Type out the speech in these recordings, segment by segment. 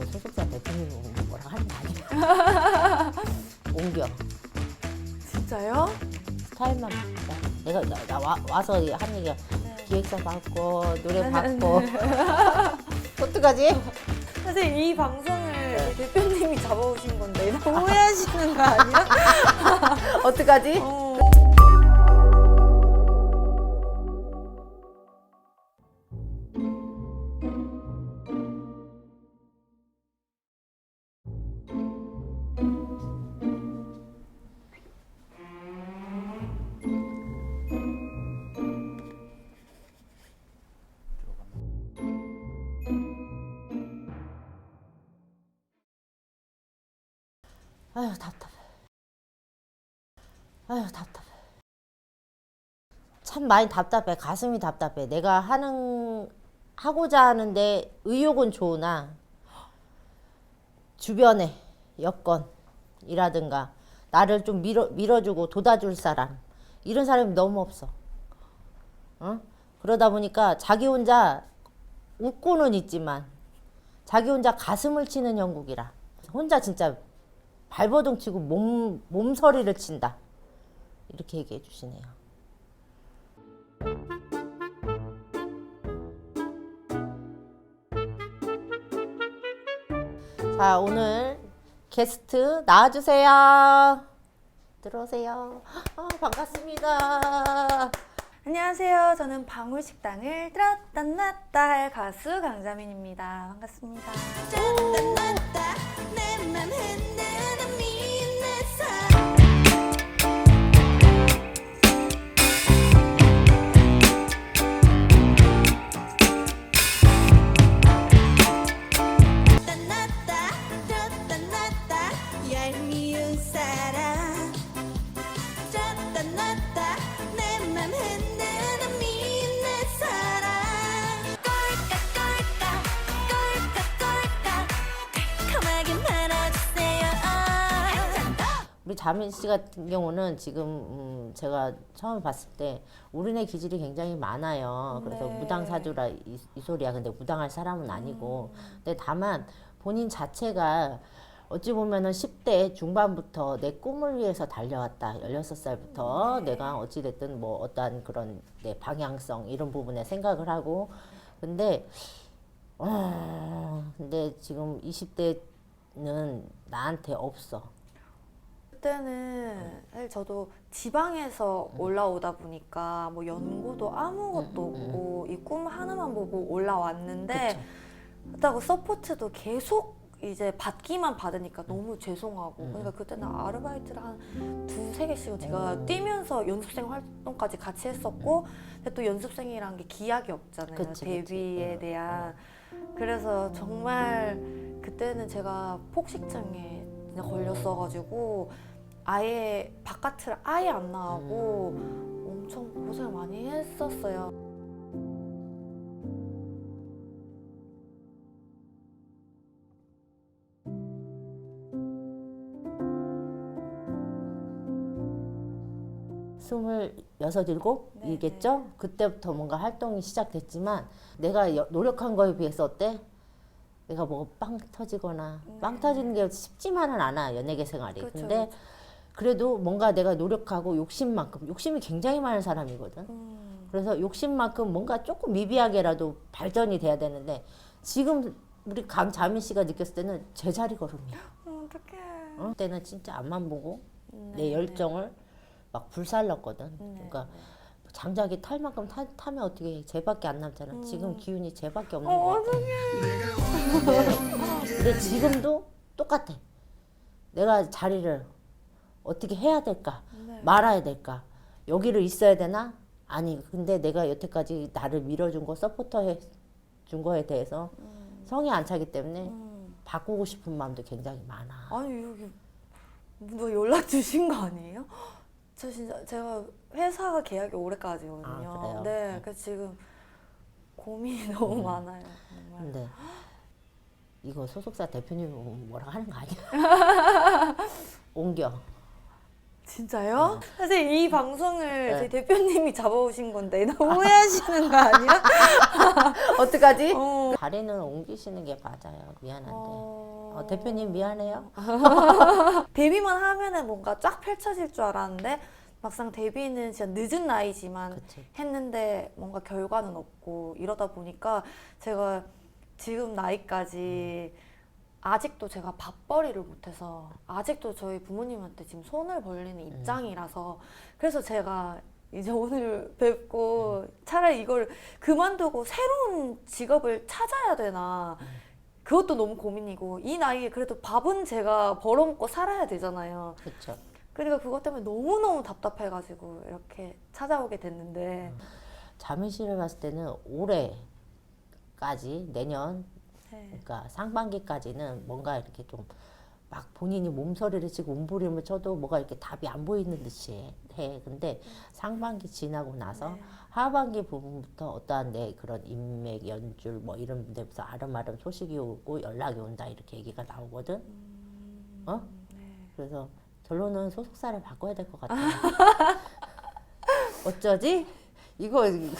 이거 소속사 대표님 뭐라 하는 거 아니야? 옮겨 진짜요? 스타일만 바꿔. 내가 나, 나 와, 와서 한 얘기가 네. 기획사 받고 노래 받고 어떡하지? 사실 이 방송을 대표님이 잡아오신 건데 너무 오해하시는 거 아니야? 어떡하지? 어. 아휴 답답해. 아휴 답답해. 참 많이 답답해. 가슴이 답답해. 내가 하는 하고자 하는데 의욕은 좋으나 주변에 여건이라든가 나를 좀 밀어 밀어주고 돋아줄 사람 이런 사람이 너무 없어. 어? 그러다 보니까 자기 혼자 웃고는 있지만 자기 혼자 가슴을 치는 형국이라 혼자 진짜 발버둥 치고 몸, 몸서리를 친다. 이렇게 얘기해 주시네요. 자, 오늘 게스트 나와주세요. 들어오세요. 아, 반갑습니다. 안녕하세요. 저는 방울식당을 들었다 놨다 할 가수 강자민입니다. 반갑습니다. 내맘 흔드는 미는 우리 자민 씨 같은 경우는 지금 음, 제가 처음 봤을 때 우리네 기질이 굉장히 많아요. 그래서 네. 무당 사주라 이, 이 소리야. 근데 무당할 사람은 아니고. 근데 다만 본인 자체가 어찌 보면은 10대 중반부터 내 꿈을 위해서 달려왔다. 16살부터 내가 어찌됐든 뭐 어떠한 그런 내 방향성 이런 부분에 생각을 하고. 근데 어, 근데 지금 20대는 나한테 없어. 그때는 사실 저도 지방에서 올라오다 보니까 뭐 연고도 아무것도 음, 음, 없고 이 꿈 하나만 보고 올라왔는데. 그렇다고 서포트도 계속 이제 받기만 받으니까 너무 죄송하고 음. 그러니까 그때는 아르바이트를 한 두세 개씩은 제가 음. 뛰면서 연습생 활동까지 같이 했었고 근데 또 연습생이란 게 기약이 없잖아요 그치. 데뷔에 음, 대한 그래서 정말 그때는 제가 폭식증에 걸렸어가지고 아예 바깥을 아예 안 나가고 엄청 고생 많이 했었어요. 스물여섯 일곱이겠죠? 그때부터 뭔가 활동이 시작됐지만 내가 여- 노력한 거에 비해서 어때? 내가 뭐빵 터지거나 빵 터지는 게 쉽지만은 않아 연예계 생활이. 그쵸, 근데 그쵸. 그래도 뭔가 내가 노력하고 욕심만큼 욕심이 굉장히 많은 사람이거든. 음, 그래서 욕심만큼 뭔가 조금 미비하게라도 발전이 돼야 되는데 지금 우리 강자민 씨가 느꼈을 때는 제자리 걸음이야. 어떡해. 어? 그때는 진짜 앞만 보고 네, 내 열정을 막 불살랐거든. 네, 그러니까 장작이 탈 만큼 타, 타면 어떻게 해? 쟤밖에 안 남잖아. 음. 지금 기운이 쟤밖에 없는 어, 거 같아. 근데 지금도 똑같아. 내가 자리를 어떻게 해야 될까? 네. 말아야 될까? 여기를 있어야 되나? 아니, 근데 내가 여태까지 나를 밀어준 거, 서포터 해준 거에 대해서 성이 안 차기 때문에 음. 바꾸고 싶은 마음도 굉장히 많아. 아니 여기 누가 연락 주신 거 아니에요? 저 진짜 제가 회사가 계약이 올해까지거든요. 아, 그래요? 네, 네. 그래서 지금 고민이 너무 많아요. 정말. 근데 이거 소속사 대표님 뭐라 하는 거 아니야? 옮겨. 진짜요? 사실 이 방송을 네. 저희 대표님이 잡아오신 건데 너무 오해하시는 거 아니야? 어떡하지? 어. 자리는 옮기시는 게 맞아요. 미안한데. 어... 어, 대표님 미안해요. 데뷔만 하면은 뭔가 쫙 펼쳐질 줄 알았는데 막상 데뷔는 진짜 늦은 나이지만 그치. 했는데 뭔가 결과는 없고 이러다 보니까 제가 지금 나이까지 아직도 제가 밥벌이를 못해서 아직도 저희 부모님한테 지금 손을 벌리는 입장이라서 그래서 제가 이제 오늘 뵙고 차라리 이걸 그만두고 새로운 직업을 찾아야 되나 그것도 너무 고민이고 이 나이에 그래도 밥은 제가 벌어먹고 살아야 되잖아요. 그렇죠. 그러니까 그것 때문에 너무너무 답답해가지고 이렇게 찾아오게 됐는데 자민 씨를 봤을 때는 올해까지 내년 네. 그러니까 상반기까지는 뭔가 이렇게 좀 막 본인이 몸서리를 치고 움부림을 쳐도 뭐가 이렇게 답이 안 보이는 듯이 해. 근데 상반기 지나고 나서 네. 하반기 부분부터 어떠한 내 그런 인맥, 연줄 뭐 이런 데부터 아름아름 소식이 오고 연락이 온다 이렇게 얘기가 나오거든. 어? 네. 그래서 결론은 소속사를 바꿔야 될 것 같아. 어쩌지? 이거, 이거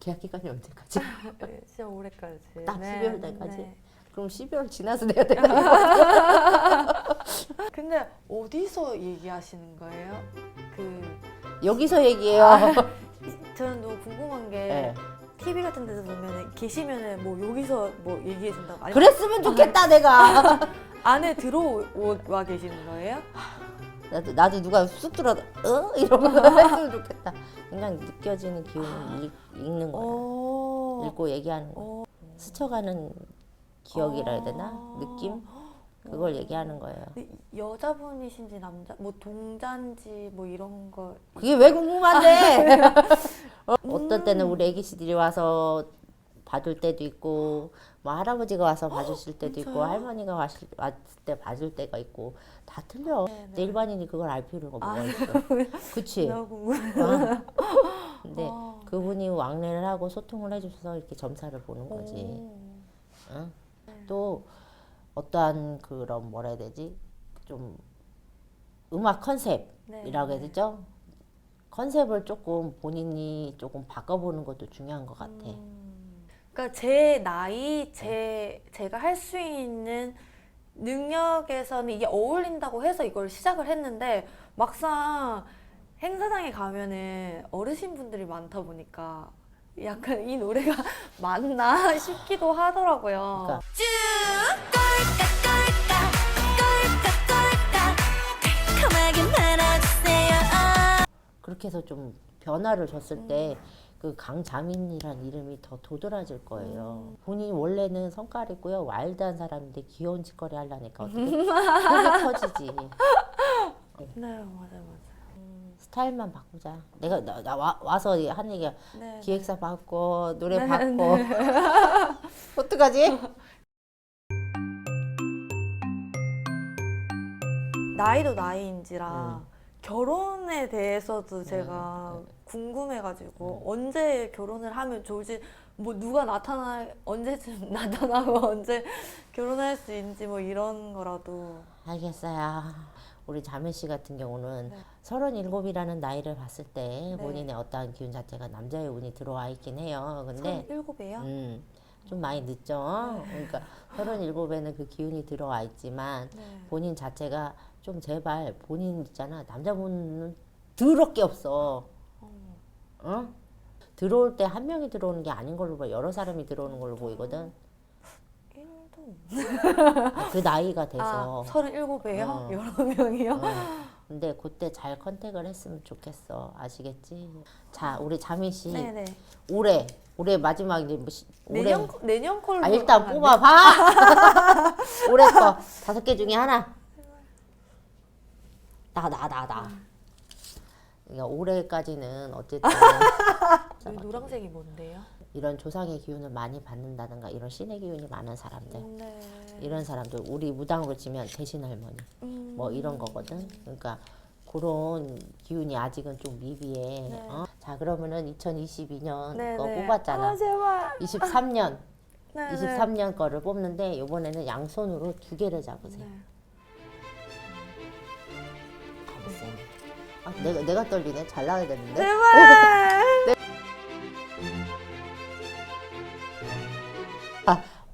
계약 기간이 언제까지? 네, 진짜 올해까지. 딱 네, 12월 달까지? 네. 그럼 12월 지나서 내야 되나? 근데 어디서 얘기하시는 거예요? 그 여기서 얘기해요. 저는 너무 궁금한 게 네. TV 같은 데서 보면 계시면은 뭐 여기서 뭐 얘기해 준다고 아니 그랬으면 좋겠다 내가. 안에 들어와 계시는 거예요? 나도 나도 누가 쑥 들어, 어? 이러면서 했으면 좋겠다. 그냥 느껴지는 기운을 읽, 읽는 거야. 어. 읽고 얘기하는 거. 어. 스쳐가는 기억이라 해야 되나? 어. 느낌? 그걸 얘기하는 거예요. 여자분이신지 남자 뭐 동자인지 뭐 이런 거 그게 왜 궁금한데? 어, 어떤 때는 우리 애기씨들이 와서 봐줄 때도 있고, 뭐 할아버지가 와서 봐주실 때도 있고, 진짜요? 할머니가 왔을, 왔을 때 봐줄 때가 있고, 다 틀려. 네, 근데 일반인이 그걸 알 필요가 뭐가 아, 있어. 그치? 너무 궁금해. 어. 근데 어. 그분이 왕래를 하고 소통을 해주셔서 이렇게 점사를 보는 거지. 오. 응? 또 어떠한 그런 뭐라 해야 되지? 좀 음악 컨셉이라고 네. 해야 되죠? 컨셉을 조금 본인이 조금 바꿔보는 것도 중요한 것 같아. 음. 그러니까 제 나이, 제 제가 할 수 있는 능력에서는 이게 어울린다고 해서 이걸 시작을 했는데 막상 행사장에 가면은 어르신 분들이 많다 보니까 약간 이 노래가 맞나 싶기도 하더라고요. 그러니까. 쭉 달콤하게 말아주세요. 그렇게 해서 좀 변화를 줬을 때 그 강자민이란 이름이 더 도드라질 거예요. 본인이 원래는 성깔 있고요. 와일드한 사람인데 귀여운 짓거리 하려니까 어떻게 속이 터지지. 네, 맞아요, 맞아요. 스타일만 바꾸자. 내가 나, 나 와, 와서 한 얘기가 네. 기획사 바꿔 노래 네, 바꿔 어떡하지? 나이도 나이인지라 음. 결혼에 대해서도 제가 음, 궁금해가지고 언제 결혼을 하면 좋을지 뭐 누가 나타나 언제쯤 나타나고 언제 결혼할 수 있는지 뭐 이런 거라도 알겠어요. 우리 자매 씨 같은 경우는 네. 서른일곱이라는 나이를 봤을 때 네. 본인의 어떠한 기운 자체가 남자의 운이 들어와 있긴 해요. 근데 일곱이에요? 음, 좀 많이 늦죠. 그러니까 서른일곱에는 그 기운이 들어와 있지만 네. 본인 자체가 좀 제발 본인 있잖아 남자분은 더럽게 없어. 어? 들어올 때 한 명이 들어오는 게 아닌 걸로 봐. 여러 사람이 들어오는 걸로 보이거든. 일도 아, 그 나이가 돼서. 아 서른일곱이에요? 어. 여러 명이요? 어. 근데 그때 잘 컨택을 했으면 좋겠어. 아시겠지? 자, 우리 자민 씨 네네 올해 올해 마지막 이제 뭐 시, 올해 내년 내년 컬로 아 일단 하면 안 뽑아 봐. 올해 거 다섯 개 중에 하나. 나 나 나 나. 그러니까 올해까지는 어쨌든? 이 노란색이 뭔데요? 이런 조상의 기운을 많이 받는다든가 이런 신의 기운이 많은 사람들 네. 이런 사람들 우리 무당으로 치면 대신 할머니 음. 뭐 이런 거거든. 그러니까 그런 기운이 아직은 좀 미비해. 네. 어? 자 그러면은 2022년 네, 거 네. 뽑았잖아. 아 제발 23년 네, 네. 23년 거를 뽑는데 이번에는 양손으로 두 개를 잡으세요. 네. 잡으세요. 아, 내가 내가 떨리네. 잘 나가야겠는데. 제발.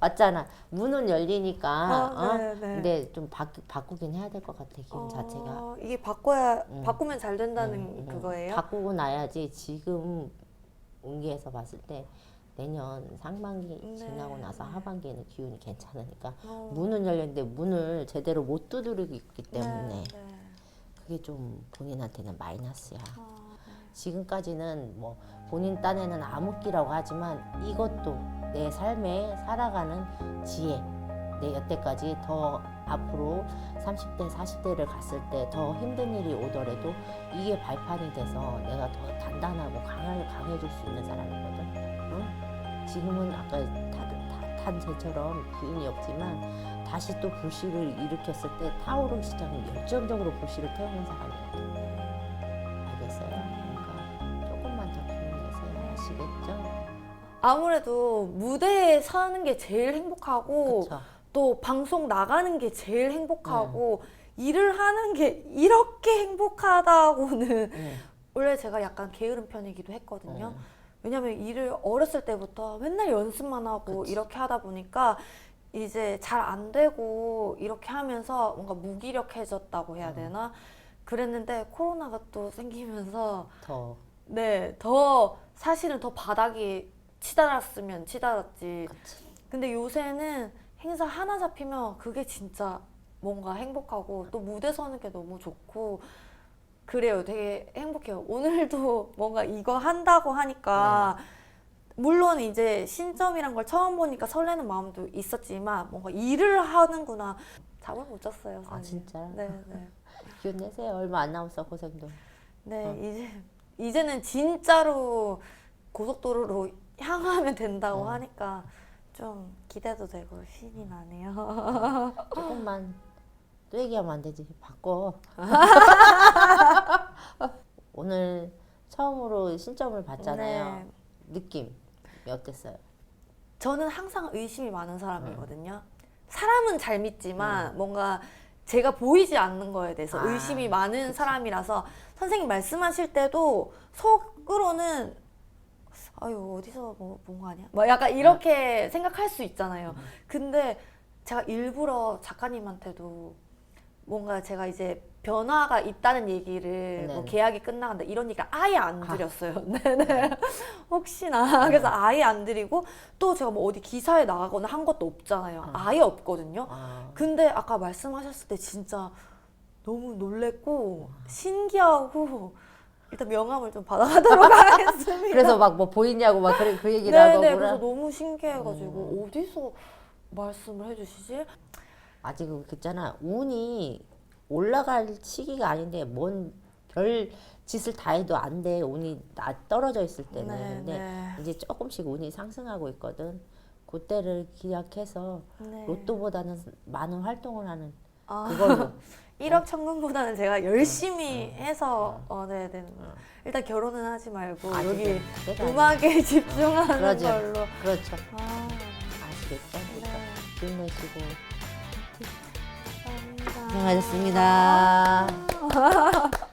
맞잖아. 문은 열리니까. 아, 어? 네, 네. 근데 좀 바꾸, 바꾸긴 해야 될 것 같아. 기분 자체가. 어, 이게 바꿔야 음. 바꾸면 잘 된다는 음, 음. 그거예요? 바꾸고 나야지 지금 운기에서 봤을 때 내년 상반기 네. 지나고 나서 하반기에는 기운이 괜찮으니까 어. 문은 열렸는데 문을 제대로 못 두드리고 있기 때문에 네, 네. 그게 좀 본인한테는 마이너스야. 어, 지금까지는 뭐 본인 딴에는 암흑기라고 하지만 이것도 내 삶에 살아가는 지혜. 내 여태까지 더 앞으로 30대, 40대를 갔을 때 더 힘든 일이 오더라도 이게 발판이 돼서 내가 더 단단하고 강하, 강해질 수 있는 사람이거든. 응? 지금은 아까 탄 쟤처럼 기운이 없지만 다시 또 불씨를 일으켰을 때 타오르기 시작하면 열정적으로 불씨를 태우는 사람이거든. 알겠어요? 그러니까 조금만 더 기운 내세요. 아시겠죠? 아무래도 무대에 서는 게 제일 행복하고 그쵸? 또 방송 나가는 게 제일 행복하고 네. 일을 하는 게 이렇게 행복하다고는 응. 원래 제가 약간 게으른 편이기도 했거든요. 응. 왜냐면 일을 어렸을 때부터 맨날 연습만 하고 그치. 이렇게 하다 보니까 이제 잘 안 되고 이렇게 하면서 뭔가 무기력해졌다고 해야 음. 되나? 그랬는데 코로나가 또 생기면서 더 네, 더 사실은 더 바닥이 치달았으면 치달았지. 그치. 근데 요새는 행사 하나 잡히면 그게 진짜 뭔가 행복하고 또 무대 서는 게 너무 좋고 그래요. 되게 행복해요. 오늘도 뭔가 이거 한다고 하니까 네. 물론 이제 신점이란 걸 처음 보니까 설레는 마음도 있었지만 뭔가 일을 하는구나. 잠을 못 잤어요. 아 사실. 진짜 네, 네. 기운 내세요. 얼마 안 남았어 고생도. 네, 어. 이제 이제는 진짜로 고속도로로 향하면 된다고 어. 하니까 좀 기대도 되고 신이 나네요. 조금만 또 얘기하면 안 되지. 바꿔. 오늘 처음으로 신점을 봤잖아요. 네. 느낌 어땠어요? 저는 항상 의심이 많은 사람이거든요. 음. 사람은 잘 믿지만 뭔가 제가 보이지 않는 거에 대해서 아, 의심이 많은. 사람이라서 선생님 말씀하실 때도 속으로는 아유 어디서 뭐본거 아니야? 뭐 약간 이렇게 생각할 수 있잖아요. 음. 근데 제가 일부러 작가님한테도 뭔가 제가 이제 변화가 있다는 얘기를 뭐 네네. 계약이 끝나간다 이런 얘기를 아예 안 아. 드렸어요. 네네. 혹시나 그래서 아예 안 드리고 또 제가 뭐 어디 기사에 나가거나 한 것도 없잖아요. 아. 아예 없거든요. 아, 근데 아까 말씀하셨을 때 진짜 너무 놀랬고 신기하고 일단 명함을 좀 받아가도록 하겠습니다. 그래서 막 뭐 보이냐고 막 그래 그 얘기를 하고 네네 그래. 그래서 너무 신기해가지고 음. 어디서 말씀을 해주시지? 아직 그있잖아 운이 올라갈 시기가 아닌데 뭔 별 짓을 다 해도 안 돼. 운이 나 떨어져 있을 때는. 네, 근데 네. 이제 조금씩 운이 상승하고 있거든. 그때를 기약해서 네. 로또보다는 많은 활동을 하는 아, 그걸로 1억 천금보다는 제가 열심히 어, 해서 어, 네, 네. 일단 결혼은 하지 말고 아직은 여기. 음악에 집중하는 그러죠. 걸로. 그렇죠. 아, 아시겠죠? 그러니까 네. 힘내시고. 고생하셨습니다.